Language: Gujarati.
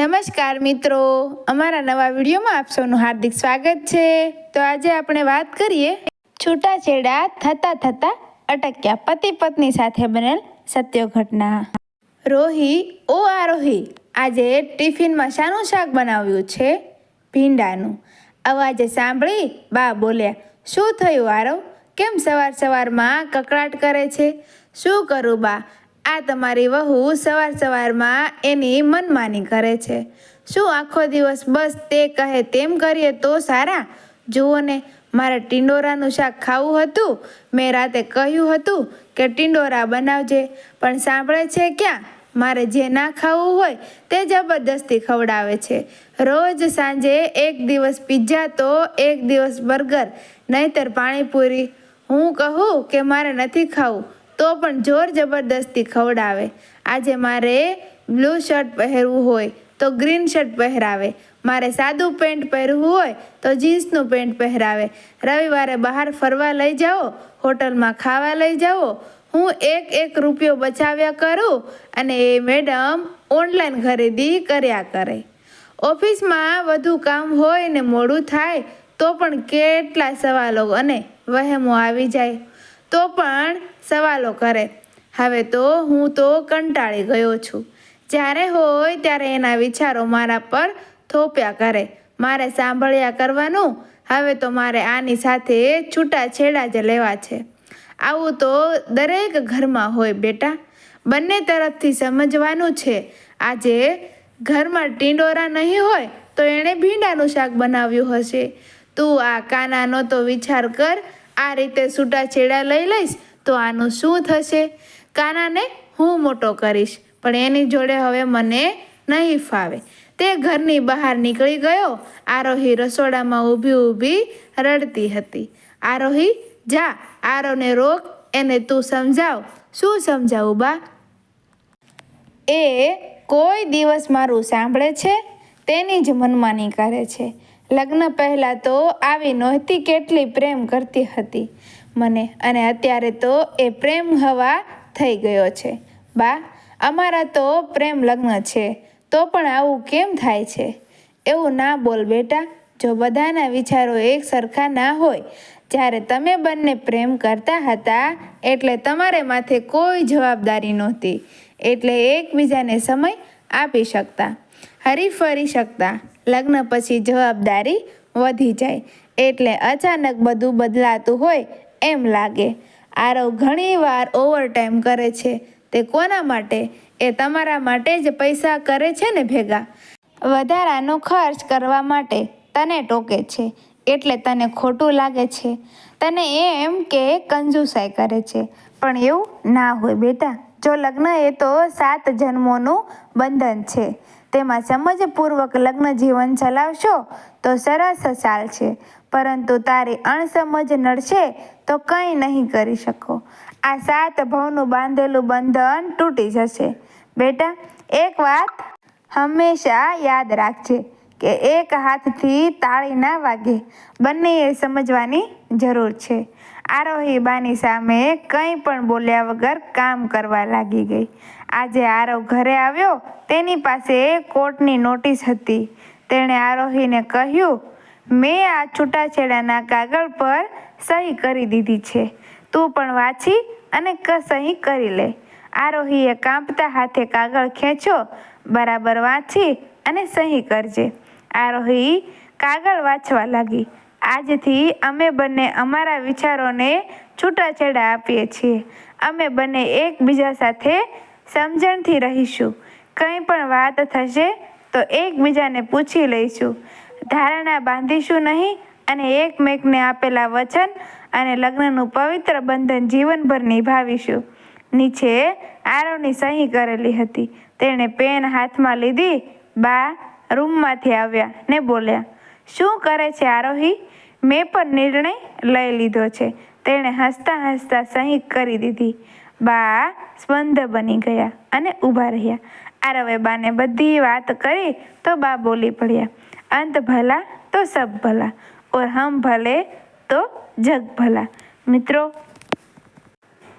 નમસ્કાર મિત્રો. અમારા નવા વિડીયોમાં આપ સૌનું હાર્દિક સ્વાગત છે. તો આજે આપણે વાત કરીએ છૂટાછેડા થતા થતા અટક્યા પતિ પત્ની સાથે બનેલ સત્ય ઘટના. રોહી, ઓ આરોહી આજે ટિફિનમાં શાનું શાક બનાવ્યું છે? ભીંડાનું. અવાજે સાંભળી બા બોલ્યા, શું થયું આરવ? કેમ સવાર સવારમાં કકળાટ કરે છે? શું કરું બા? આ તમારી વહુ સવાર સવારમાં એની મનમાની કરે છે. શું આખો દિવસ બસ તે કહે તેમ કરીએ તો સારા? જુઓ ને, મારે ટિંડોરાનું શાક ખાવું હતું. મેં રાતે કહ્યું હતું કે ટિંડોરા બનાવજે, પણ સાંભળે છે ક્યાં? મારે જે ના ખાવું હોય તે જબરદસ્તી ખવડાવે છે. રોજ સાંજે એક દિવસ પિઝા તો એક દિવસ બર્ગર નહીતર પાણીપુરી. હું કહું કે મારે નથી ખાવું. તો પણ જોર જબરદસ્તી ખવડાવે. આજે મારે બ્લુ શર્ટ પહેરવું હોય તો ગ્રીન શર્ટ પહેરાવે. મારે સાદું પેન્ટ પહેરવું હોય તો જીન્સનું પેન્ટ પહેરાવે. રવિવારે બહાર ફરવા લઈ જાઓ, હોટલમાં ખાવા લઈ જાઓ. હું એક એક રૂપિયો બચાવ્યા કરું અને એ મેડમ ઓનલાઈન ખરીદી કર્યા કરે. ઓફિસમાં વધુ કામ હોય ને મોડું થાય તો પણ કેટલા સવાલો અને વહેમો આવી જાય. તો પણ સવાલો કરે. હવે તો હું તો કંટાળી ગયો છું. જ્યારે હોય ત્યારે એના વિચારો મારા પર થોપ્યા કરે. મારે સાંભળ્યા કરવાનું, હવે તો મારે આની સાથે છૂટાછેડા જ લેવા છે. આવું તો દરેક ઘરમાં હોય બેટા. બંને તરફથી સમજવાનું છે. આજે ઘરમાં ટીંડોરા નહીં હોય તો એણે ભીંડાનું શાક બનાવ્યું હશે. તું આ કાનાનો તો વિચાર કર આ રીતે છૂટાછેડા લઈ લઈશ તો આનું શું થશે? કાનાને હું મોટો કરીશ, પણ એની જોડે હવે મને નહીં ફાવે તે ઘરની બહાર નીકળી ગયો. આરોહી રસોડામાં ઊભી ઊભી રડતી હતી. આરોહી, જા, આરોને રોક, એને તું સમજાવ. શું સમજાવું બા એ કોઈ દિવસ મારું સાંભળે છે, તેની જ મનમાની કરે છે. લગ્ન પહેલાં તો આવી નહોતી કેટલી પ્રેમ કરતી હતી મને. અને અત્યારે તો એ પ્રેમ હવા થઈ ગયો છે. બા, અમારા તો પ્રેમ લગ્ન છે. તો પણ આવું કેમ થાય છે? એવું ના બોલ બેટા. જો બધાના વિચારો એક સરખા ના હોય, જ્યારે તમે બંને પ્રેમ કરતા હતા, એટલે તમારે માથે કોઈ જવાબદારી નહોતી. એટલે એકબીજાને સમય આપી શકતા, હરીફરી શકતા. લગ્ન પછી જવાબદારી વધી જાય. એટલે અચાનક બધું બદલાતું હોય એમ લાગે. આરવ ઘણીવાર ઓવરટાઈમ કરે છે. તે કોના માટે? એ તમારા માટે જ પૈસા કરે છે ને ભેગા? વધારાનો ખર્ચ કરવા માટે તને ટોકે છે. એટલે તને ખોટું લાગે છે. તને એમ કે કંજુસાઈ કરે છે. પણ એવું ના હોય બેટા. જો લગ્ન એ તો સાત જન્મોનું બંધન છે. તેમાં સમજપૂર્વક લગ્ન જીવન ચલાવશો તો સરસ ચાલશે પરંતુ તારી અણસમજ નડશે તો કંઈ નહીં કરી શકો. આ સાત ભવનું બાંધેલું બંધન તૂટી જશે. બેટા, એક વાત હંમેશા યાદ રાખજે. કે એક હાથથી તાળી ના વાગે. બંનેએ સમજવાની જરૂર છે. આરોહી બાની સામે કંઈ પણ બોલ્યા વગર કામ કરવા લાગી ગઈ. આજે આરવ ઘરે આવ્યો, તેની પાસે કોર્ટની નોટિસ હતી. તેણે આરોહીને કહ્યું, મેં આ છૂટાછેડાના કાગળ પર સહી કરી દીધી છે. તું પણ વાંચી અને સહી કરી લે. આરોહીએ કાંપતા હાથે કાગળ ખેંચો બરાબર વાંચી અને સહી કરજે. આરોહી કાગળ વાંચવા લાગી. આજથી અમે બંને અમારા વિચારોને છૂટાછેડા આપીએ છીએ. અમે બંને એકબીજા સાથે સમજણથી રહીશું. કંઈ પણ વાત થશે તો એકબીજાને પૂછી લઈશું. ધારણા બાંધીશું નહીં અને એકમેકને આપેલા વચન અને લગ્નનું પવિત્ર બંધન જીવનભર નિભાવીશું. નીચે આરોની સહી કરેલી હતી. તેણે પેન હાથમાં લીધી. બા રૂમમાંથી આવ્યા ને બોલ્યા, શું કરે છે આરોહી? મેં પણ નિર્ણય લઈ લીધો છે. તેણે હસતા હસતા સહી કરી દીધી. બા સ્પંદ બની ગયા અને ઊભા રહ્યા. આરવે બાને બધી વાત કરી તો બા બોલી પડ્યા અંત ભલા તો સબ ભલા, ઓર હમ ભલે તો જગ ભલા. મિત્રો